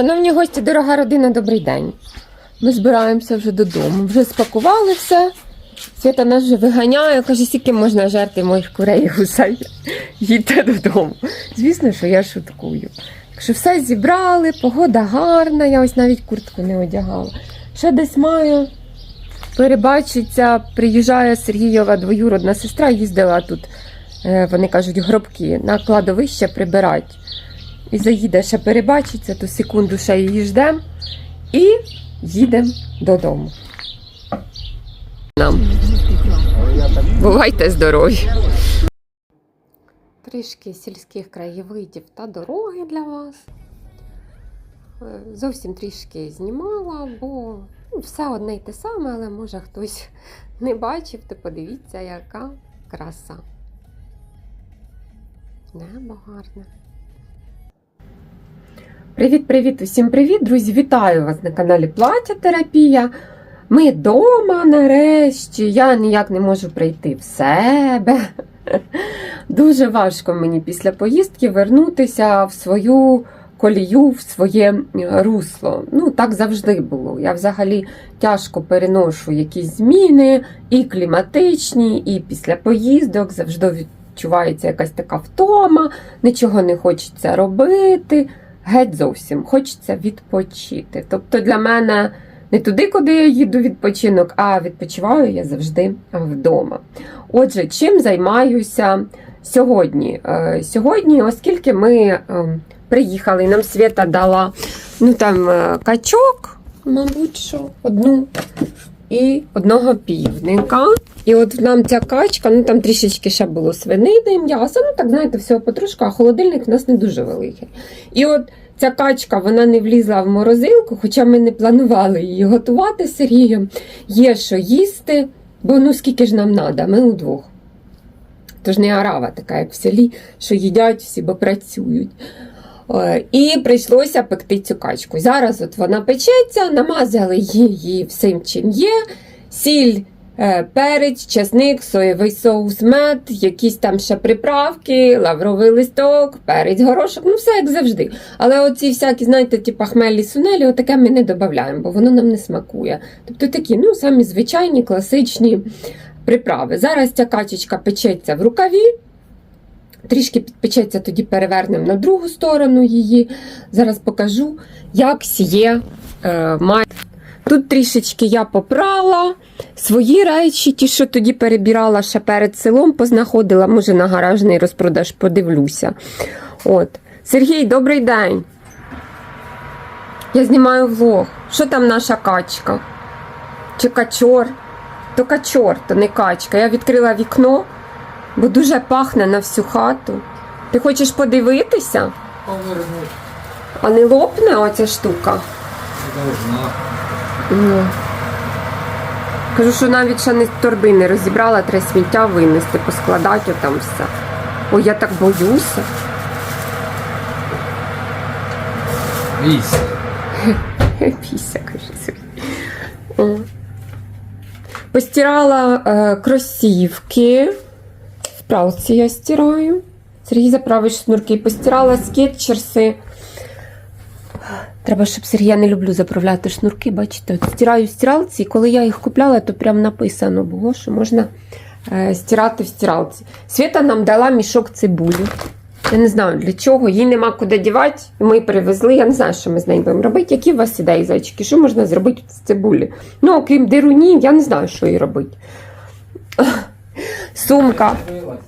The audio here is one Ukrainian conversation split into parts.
Шановні гості, дорога родина, добрий день. Ми збираємося вже додому. Вже спакували все. Свята нас вже виганяє, каже, скільки можна жерти моїх курей і гусей. Їдьте додому. Звісно, що я шуткую. Так що все зібрали, погода гарна, я ось навіть куртку не одягала. Ще десь маю. Перебачиться, приїжджає Сергійова двоюродна сестра, їздила тут, е, вони кажуть, гробки на кладовище прибирать. І заїде ще перебачиться, то секунду ще її ждемо і їдемо додому. Нам. Бувайте здорові! Трішки сільських краєвидів та дороги для вас. Е, Зовсім трішки знімала, бо ну, все одне й те саме, але може хтось не бачив, то подивіться, яка краса. Небо гарне. Привіт-привіт, усім привіт, друзі! Вітаю вас на каналі Плаття Терапія. Ми вдома нарешті. Я ніяк не можу прийти в себе. Дуже важко мені після поїздки вернутися в свою колію, в своє русло. Ну, так завжди було. Я взагалі тяжко переношу якісь зміни, і кліматичні, і після поїздок завжди відчувається якась така втома, нічого не хочеться робити. Геть зовсім хочеться відпочити. Тобто для мене не туди, куди я їду відпочинок, а відпочиваю я завжди вдома. Отже, чим займаюся сьогодні? Е, Сьогодні, оскільки ми е, приїхали, нам Свята дала ну, там, е, качок, мабуть, що одну. І одного півника. І от нам ця качка, ну там трішечки ще було свинини, м'яса, ну так знаєте, всього потрошку, а холодильник у нас не дуже великий. І от ця качка вона не влізла в морозилку, хоча ми не планували її готувати з Сергієм. Є що їсти, бо ну скільки ж нам треба, ми удвох. Тож не арава така, як в селі, що їдять всі, бо працюють. Е, І прийшлося пекти цю качку. Зараз от вона печеться, намазали її всім, чим є. Сіль, е, перець, чесник, соєвий соус, мед, якісь там ще приправки, лавровий листок, перець, горошок, ну все як завжди. Але оці всякі, знаєте, типу хмелі сунелі, отаке ми не додаємо, бо воно нам не смакує. Тобто такі, ну, самі звичайні, класичні приправи. Зараз ця качечка печеться в рукаві. Трішки підпечеться, тоді перевернемо на другу сторону її. Зараз покажу, як сіє е, має. Тут трішечки я попрала свої речі, ті, що тоді перебирала ще перед селом, познаходила, може, на гаражний розпродаж подивлюся. От. Сергій, добрий день. Я знімаю влог. Що там наша качка? Чи качор? То качор, то не качка. Я відкрила вікно, бо дуже пахне на всю хату. Ти хочеш подивитися? Повернуть А не лопне оця штука? должна. Ні. Кажу, що навіть ще не торби не розібрала, треба сміття винести, поскладати там все. Ой, я так боюся. Вісь. Піся, каже собі. Постирала е, кросівки. Пралці я стираю. Сергій заправить шнурки. Постирала скетчерси. Треба, щоб Сергій, я не люблю заправляти шнурки, бачите, от стираю в стиралці, коли я їх купляла, то прям написано було, що можна е, стирати в стиралці. Свята нам дала мішок цибулі. Я не знаю для чого, їй нема куди дівати. Ми привезли. Я не знаю, що ми з нею будемо робити. Які у вас ідеї, зайчики? Що можна зробити з цибулі? Ну, окрім дирунів, я не знаю, що їй робити. Сумка. Дивилась.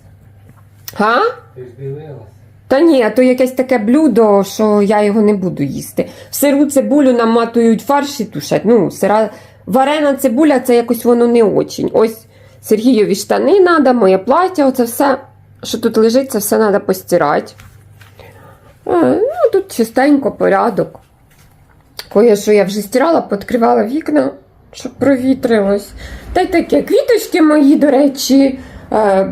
Ти ж дивилась. Та ні, а то якесь таке блюдо, що я його не буду їсти. В сиру цибулю наматують фарш і тушать. Ну, сира... Варена цибуля це якось воно не очень. Ось Сергійові штани треба, моє плаття, оце все, що тут лежить, це все треба постирати. Е, Ну, тут чистенько, порядок. Кое, що я вже стирала, підкривала вікна, щоб провітрилось. Та й таке, квіточки мої, до речі,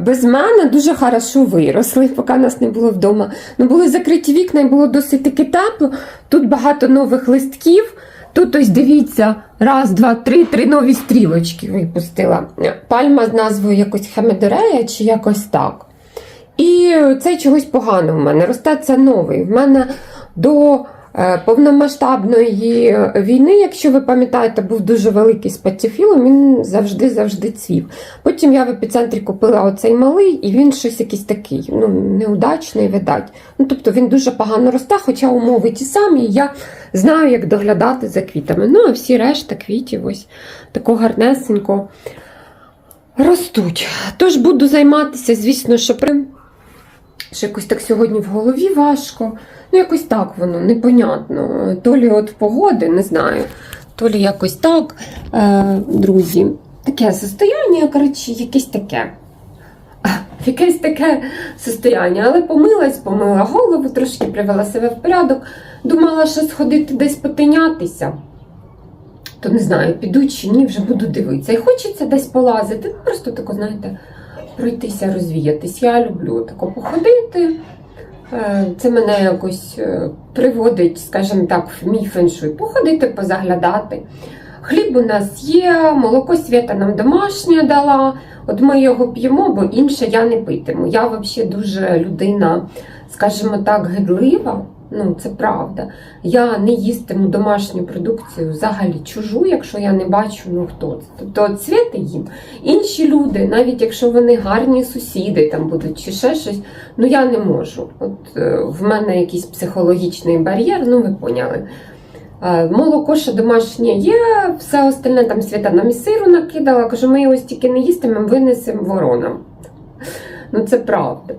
без мене дуже хорошо виросли, поки нас не було вдома. Ну, були закриті вікна і було досить таки тепло. Тут багато нових листків. Тут ось дивіться, раз, два, три, три нові стрілочки випустила. Пальма з назвою якось Хемедорея чи якось так. І цей чогось погано в мене. Росте це новий. В мене до е, повномасштабної війни, якщо ви пам'ятаєте, був дуже великий з він завжди-завжди цвів. Потім я в епіцентрі купила оцей малий, і він щось якийсь такий, ну, неудачний, видать. Ну, тобто він дуже погано росте, хоча умови ті самі, і я знаю, як доглядати за квітами. Ну, а всі решта квітів ось тако гарнесенько ростуть. Тож буду займатися, звісно, що при. Що якось так сьогодні в голові важко. Ну, якось так воно, непонятно. То лі от погоди, не знаю. То лі якось так, е, друзі. Таке состояння, коротше, якесь таке. Якесь таке состояння. Але помилась, помила голову, трошки привела себе в порядок. Думала, що сходити десь потинятися. То не знаю, піду чи ні, вже буду дивитися. І хочеться десь полазити. Ну, Просто тако, знаєте, пройтися, розвіятись. Я люблю тако походити. Е, Це мене якось е, приводить, скажімо так, в мій феншуй. Походити, позаглядати. Хліб у нас є, молоко свята нам домашнє дала. От ми його п'ємо, бо інше я не питиму. Я взагалі дуже людина, скажімо так, гидлива. Ну, це правда. Я не їстиму домашню продукцію взагалі чужу, якщо я не бачу, ну хто це. Тобто свята їм. Інші люди, навіть якщо вони гарні сусіди там будуть чи ще щось, ну я не можу. От е, в мене якийсь психологічний бар'єр, ну ви поняли. Е, Молоко ще домашнє є, все остальне там свята нам і сиру накидала. Кажу, ми його стільки не їстимемо, винесемо воронам. Ну це правда.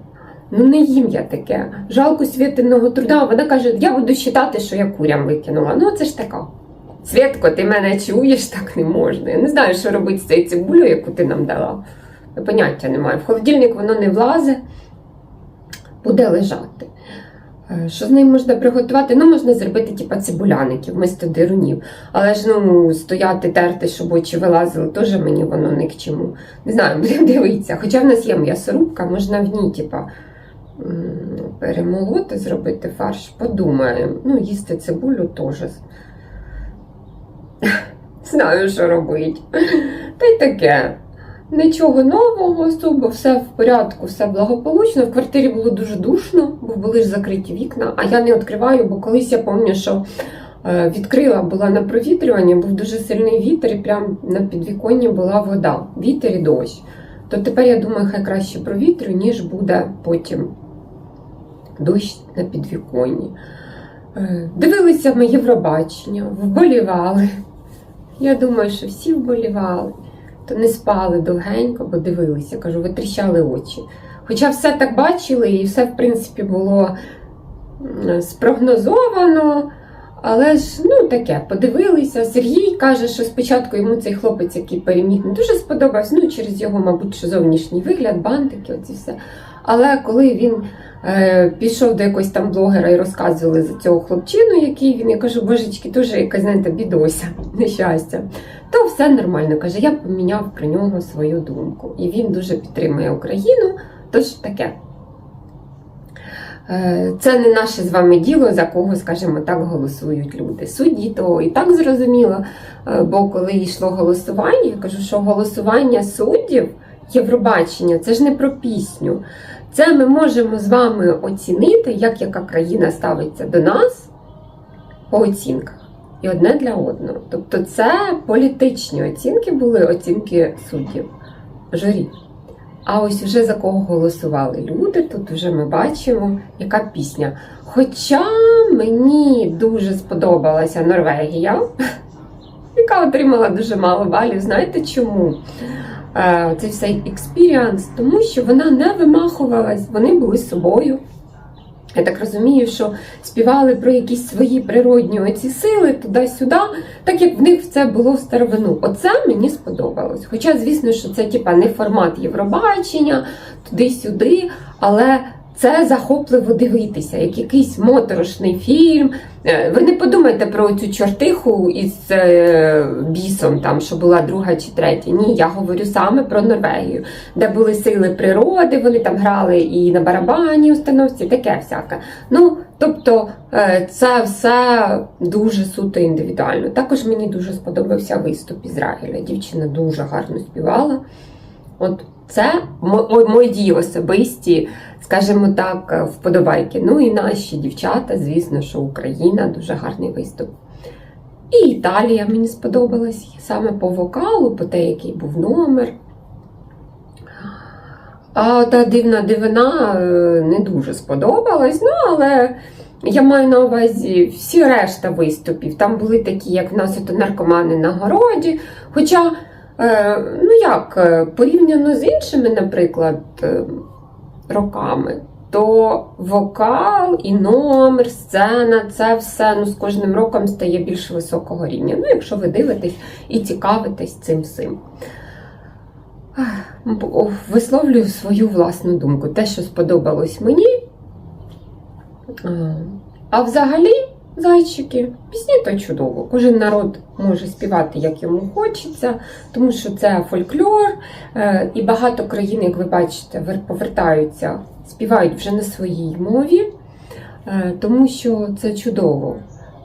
Ну не їм я таке. Жалко святиного труда. Вона каже, я буду вважати, що я курям викинула. Ну це ж така. Святко, ти мене чуєш, так не можна. Я не знаю, що робити з цією цибулею, яку ти нам дала. Я поняття немає. В холодильник воно не влазе, буде лежати. Е, Що з ним можна приготувати? Ну, можна зробити типа цибуляників, вместо дирунів. Але ж ну, стояти, терти, щоб очі вилазили, теж мені воно не к чому. Не знаю, будемо дивитися. Хоча в нас є м'ясорубка, можна в ній, типа, м, перемолоти, зробити фарш, подумаємо. Ну, їсти цибулю теж. Знаю, що робити. Та й таке. Нічого нового особо, все в порядку, все благополучно. В квартирі було дуже душно, бо були ж закриті вікна, а я не відкриваю, бо колись я пам'ятаю, що е, відкрила була на провітрюванні, був дуже сильний вітер, і прямо на підвіконні була вода, вітер і дощ. То тепер я думаю, хай краще провітрю, ніж буде потім дощ на підвіконні. Е, Дивилися ми Євробачення, вболівали. Я думаю, що всі вболівали то не спали довгенько, бо дивилися, кажу, витріщали очі. Хоча все так бачили, і все, в принципі, було спрогнозовано. Але ж, ну таке, подивилися. Сергій каже, що спочатку йому цей хлопець, який переміг, не дуже сподобався. Ну, через його, мабуть, що зовнішній вигляд, бантики, оці все. Але коли він е, пішов до якогось там блогера і розказували за цього хлопчину, який він, я кажу, божечки, дуже якась, знаєте, бідося, нещастя, то все нормально. Каже, я поміняв про нього свою думку. І він дуже підтримує Україну, тож таке. Е, Це не наше з вами діло, за кого, скажімо так, голосують люди. Судді то і так зрозуміло. Е, Бо коли йшло голосування, я кажу, що голосування суддів Євробачення це ж не про пісню. Це ми можемо з вами оцінити, як яка країна ставиться до нас по оцінках. І одне для одного. Тобто це політичні оцінки були оцінки суддів, журі. А ось вже за кого голосували люди, тут вже ми бачимо, яка пісня. Хоча мені дуже сподобалася Норвегія, яка отримала дуже мало балів. Знаєте чому? Е, Цей цей експіріанс, тому що вона не вимахувалась, вони були собою. Я так розумію, що співали про якісь свої природні оці сили туди-сюди, так як в них це було в старовину. Оце мені сподобалось. Хоча, звісно, що це типа не формат Євробачення, туди-сюди, але це захопливо дивитися, як якийсь моторошний фільм. Е, Ви не подумайте про цю чортиху із е, бісом, там що була друга чи третя. Ні, я говорю саме про Норвегію, де були сили природи, вони там грали і на барабані установці, таке всяке. Ну, тобто е, це все дуже суто індивідуально. Також мені дуже сподобався виступ Ізраїля. Дівчина дуже гарно співала. От Це мо- мо- мої особисті, скажімо так, е, вподобайки. Ну і наші дівчата, звісно, що Україна дуже гарний виступ. І Італія мені сподобалась саме по вокалу, по те, який був номер. А та дивна дивина е, не дуже сподобалась, ну але я маю на увазі всі решта виступів. Там були такі, як в нас ото наркомани на городі. Хоча, ну як, е, порівняно з іншими, наприклад, е, роками, то вокал і номер, сцена, це все ну, з кожним роком стає більш високого рівня. Ну, якщо ви дивитесь і цікавитесь цим всім. Висловлюю свою власну думку. Те, що сподобалось мені. А взагалі, зайчики, пісні то чудово. Кожен народ може співати, як йому хочеться, тому що це фольклор, е, і багато країн, як ви бачите, повертаються, співають вже на своїй мові, е, тому що це чудово,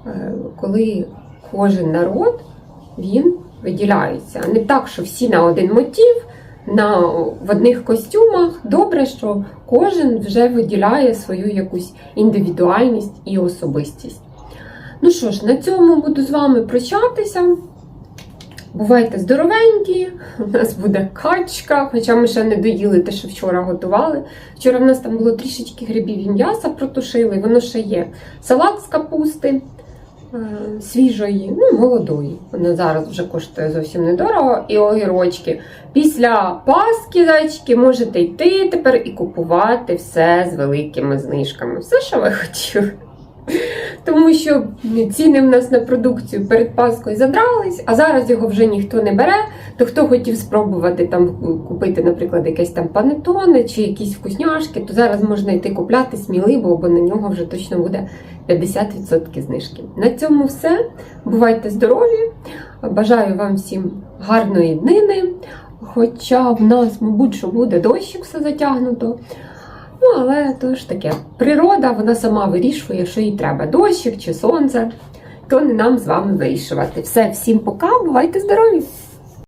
е, коли кожен народ він виділяється. Не так, що всі на один мотив, на, в одних костюмах. Добре, що кожен вже виділяє свою якусь індивідуальність і особистість. Ну що ж, на цьому буду з вами прощатися. Бувайте здоровенькі, у нас буде качка, хоча ми ще не доїли те, що вчора готували. Вчора в нас там було трішечки грибів і м'яса протушили, воно ще є. Салат з капусти е, свіжої, ну, молодої. Вона зараз вже коштує зовсім недорого. І огірочки. Після Пасхи, зайчики, можете йти тепер і купувати все з великими знижками. Все, що ви хотіли. Тому що ціни в нас на продукцію перед Паскою задрались, а зараз його вже ніхто не бере. То хто хотів спробувати там купити, наприклад, якесь там панетоне чи якісь вкусняшки, то зараз можна йти купляти сміливо, бо на нього вже точно буде 50% знижки. На цьому все. Бувайте здорові! Бажаю вам всім гарної днини. Хоча в нас, мабуть, що буде дощик все затягнуто. Ну, але то ж таке. Природа вона сама вирішує, що їй треба дощик чи сонце, то не нам з вами вирішувати. Все, всім пока, бувайте здорові!